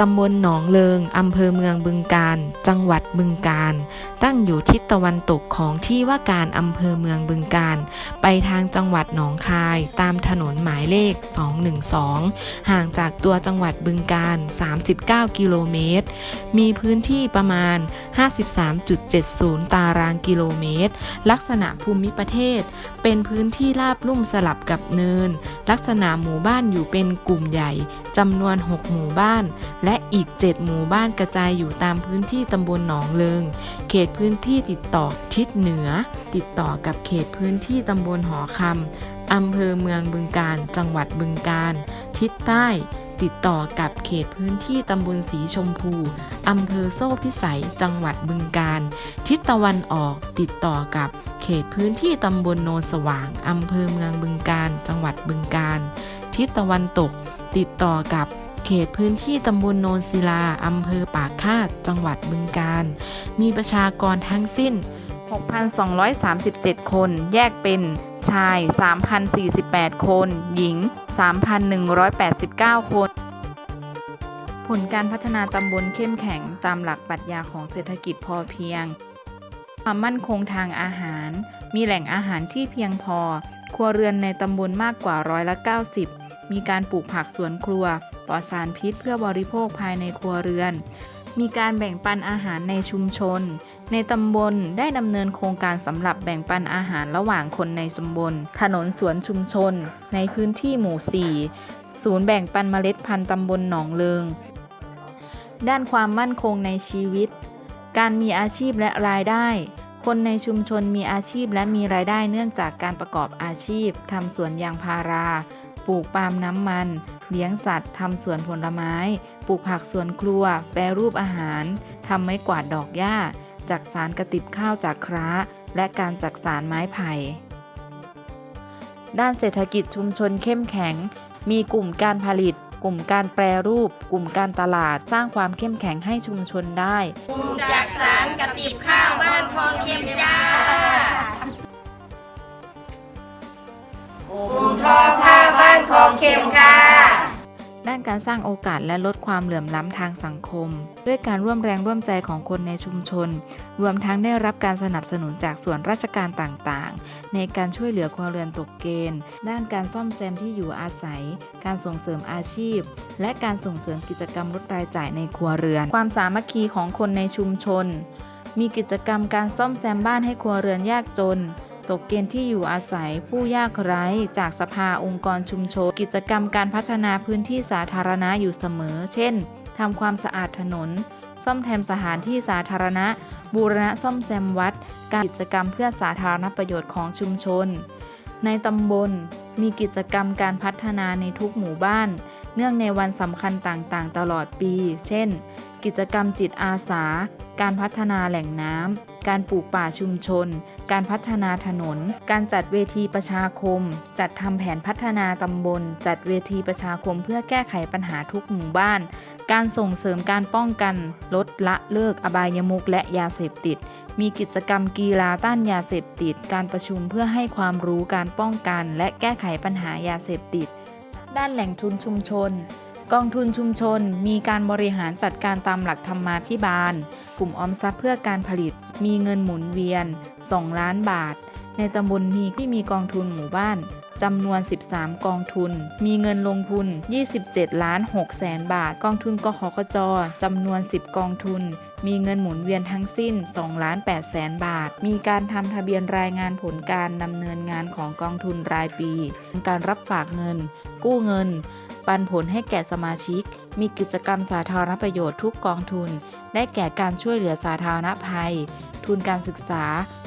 ตำบลหนองเลิง อำเภอเมืองบึงกาฬจังหวัดบึงกาฬตั้งอยู่ทิศตะวันตกของที่ว่าการอำเภอเมืองบึงกาฬไปทางจังหวัดหนองคาย ตามถนนหมายเลข 212 ห่างจากตัวจังหวัดบึงกาฬ39 กิโลเมตร มีพื้นที่ประมาณ 53.70 ตารางกิโลเมตร ลักษณะภูมิประเทศ เป็นพื้นที่ราบลุ่มสลับกับเนิน ลักษณะหมู่บ้านอยู่เป็นกลุ่มใหญ่จำนวน 6 หมู่บ้าน และอีก 7 หมู่บ้านกระจายอยู่ตามพื้นที่ตำบลหนองเลิง เขตพื้นที่ติดต่อทิศเหนือ ติดต่อกับเขตพื้นที่ตำบลหอคำอำเภอเมืองบึงกาฬจังหวัดบึงกาฬทิศใต้ ติดต่อกับเขตพื้นที่ตำบลสีชมพูอำเภอโซ่พิสัย จังหวัดบึงกาฬทิศตะวันออก ติดต่อกับเขตพื้นที่ตำบลโนนสว่างอำเภอเมืองบึงกาฬจังหวัดบึงกาฬทิศตะวันตก ติดต่อกับ เขตพื้นที่ตำบลโนนศิลา อำเภอปากคาด จังหวัดบึงกาฬ มีประชากรทั้งสิ้น 6,237 คน แยกเป็นชาย 3,048 คน หญิง 3,189 คน ผลการพัฒนาตำบลเข้มแข็งตามหลักปรัชญาของเศรษฐกิจพอเพียง ความมั่นคงทางอาหาร มีแหล่งอาหารที่เพียงพอ ครัวเรือนในตำบลมากกว่าร้อยละ 90 มีการปลูกผักสวนครัว ปลอดสารพิษเพื่อบริโภคภายในครัวเรือน มีการแบ่งปันอาหารในชุมชน ในตำบลได้ดำเนินโครงการสำหรับแบ่งปันอาหารระหว่างคนในตำบล ถนนสวนชุมชน ในพื้นที่หมู่ 4 ศูนย์แบ่งปันเมล็ดพันธุ์ตำบลหนองเลิง ด้านความมั่นคงในชีวิต การมีอาชีพและรายได้คนในชุมชนมีอาชีพและมีรายได้เนื่องจากการประกอบอาชีพทำสวนยางพารา ปลูกปาล์มน้ำมัน เลี้ยงสัตว์ทำสวนผลไม้ ปลูกผักสวนครัว แปรรูปอาหารทำไม้กวาดดอกหญ้า จักสารกระติบข้าวจากคร้า และการจักสารไม้ไผ่ด้านเศรษฐกิจชุมชนเข้มแข็ง มีกลุ่มการผลิต กลุ่มการแปรรูป กลุ่มการตลาดสร้างความเข้มแข็งให้ชุมชนได้จากสารกระติบข้าวบ้านทองเค็มจ้า องเค็มค่ะ ด้านการสร้างโอกาสและลดความเหลื่อมล้ำทางสังคม ด้วยการร่วมแรงร่วมใจของคนในชุมชน รวมทั้งได้รับการสนับสนุนจากส่วนราชการต่างๆ ในการช่วยเหลือครัวเรือนตกเกณฑ์ ด้านการซ่อมแซมที่อยู่อาศัย การส่งเสริมอาชีพ และการส่งเสริมกิจกรรมลดรายจ่ายในครัวเรือน ความสามัคคีของคนในชุมชน มีกิจกรรมการซ่อมแซมบ้านให้ครัวเรือนยากจน ตกเกณฑ์ที่อยู่อาศัยผู้ยากไร้ จากสภาองค์กรชุมชน กิจกรรมการพัฒนาพื้นที่สาธารณะอยู่เสมอ เช่นทำความสะอาดถนน ซ่อมแซมสถานที่สาธารณะ บูรณะซ่อมแซมวัด การกิจกรรมเพื่อสาธารณประโยชน์ของชุมชน ในตำบล มีกิจกรรมการพัฒนาในทุกหมู่บ้าน เนื่องในวันสำคัญต่างๆ ตลอดปี เช่น กิจกรรมจิตอาสา การพัฒนาแหล่งน้ำ การปลูกป่าชุมชน การพัฒนาถนน การจัดเวทีประชาคม จัดทำแผนพัฒนาตำบล จัดเวทีประชาคมเพื่อแก้ไขปัญหาทุกหมู่บ้าน การส่งเสริมการป้องกัน ลดละเลิกอบายมุกและยาเสพติด มีกิจกรรมกีฬาต้านยาเสพติด การประชุมเพื่อให้ความรู้การป้องกัน และแก้ไขปัญหายาเสพติด ด้านแหล่งทุนชุมชน กองทุนชุมชน มีการบริหารจัดการตามหลักธรรมาภิบาล กลุ่มออมทรัพย์เพื่อการผลิต มีเงินหมุนเวียน 2 ล้านบาท ในตำบลมีที่มีกองทุนหมู่บ้านจำนวน 13 กองทุน มีเงินลงทุน 27 ล้าน6แสนบาท กองทุนกขกจจำนวน 10 กองทุน มีเงินหมุนเวียนทั้งสิ้น2ล้าน8แสนบาท มีการทำทะเบียนรายงานผลการดำเนินงานของกองทุนรายปี การรับฝากเงิน กู้เงิน ปันผลให้แก่สมาชิก มีกิจกรรมสาธารณประโยชน์ทุกกองทุน ได้แก่การช่วยเหลือสาธารณภัย ทุนการศึกษา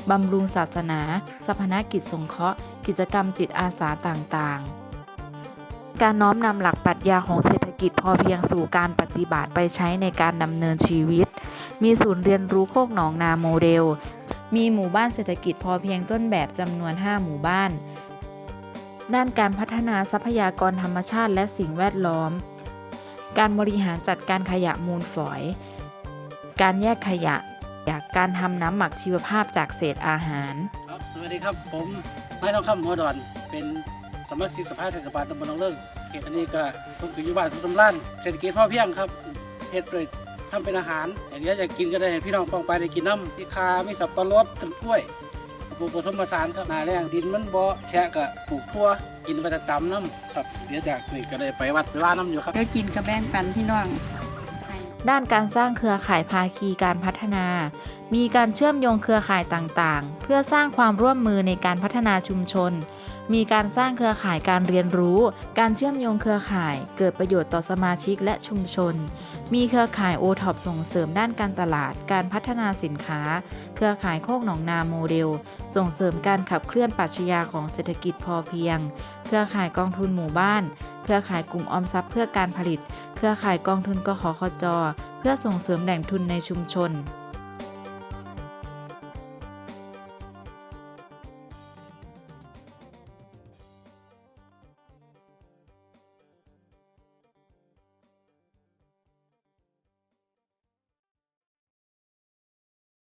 บำรุงศาสนาสพนกิจสงเคราะห์ กิจกรรมจิตอาสาต่างๆการน้อมนำหลักปรัชญาของเศรษฐกิจพอเพียงสู่การปฏิบัติไปใช้ในการดำเนินชีวิต มีศูนย์เรียนรู้โคกหนองนาโมเดล มีหมู่บ้านเศรษฐกิจพอเพียงต้นแบบจำนวน 5 หมู่บ้าน ด้านการพัฒนาทรัพยากรธรรมชาติและสิ่งแวดล้อม การบริหารจัดการขยะมูลฝอย การแยกขยะ จากการทำน้ำหมักชีวภาพจากเศษอาหาร ครับสวัสดีครับผมนายทองคำหัวดอน เป็นสมาชิกสภาเทศบาลตำบลหนองเลิงเขตอันนี้ก็ผมคืออยู่บ้านทุกสำล้านเศรษฐกิจพอเพียงครับเฮ็ดด้วยทำเป็นอาหารอย่างนี้อยากกินก็ได้ให้พี่น้องปองไปได้กินน้ำมีคามีสับปะรดต้นกล้วยปลูกผสมผสานครับหนาแรงดินมันบ่แฉะก็ปลูกทั่วกินไปแต่ตำน้ำครับเดี๋ยวจากนี่ก็ได้ไปวัดไปว่าน้ำอยู่ครับเดี๋ยวกินกับแบ่งปันพี่น้องให้ ด้านการสร้างเครือข่ายภาคีการพัฒนา มีการเชื่อมโยงเครือข่ายต่างๆ เพื่อสร้างความร่วมมือในการพัฒนาชุมชน มีการสร้างเครือข่ายการเรียนรู้ การเชื่อมโยงเครือข่าย เกิดประโยชน์ต่อสมาชิกและชุมชน มีเครือข่ายโอท็อปส่งเสริมด้านการตลาด การพัฒนาสินค้า เครือข่ายโคกหนองนาโมเดล ส่งเสริมการขับเคลื่อนปรัชญาของเศรษฐกิจพอเพียง เครือข่ายกองทุนหมู่บ้าน เครือข่ายกลุ่มออมทรัพย์เพื่อการผลิต เครือข่ายกองทุนกขคจ เพื่อส่งเสริมแหล่งทุนในชุมชน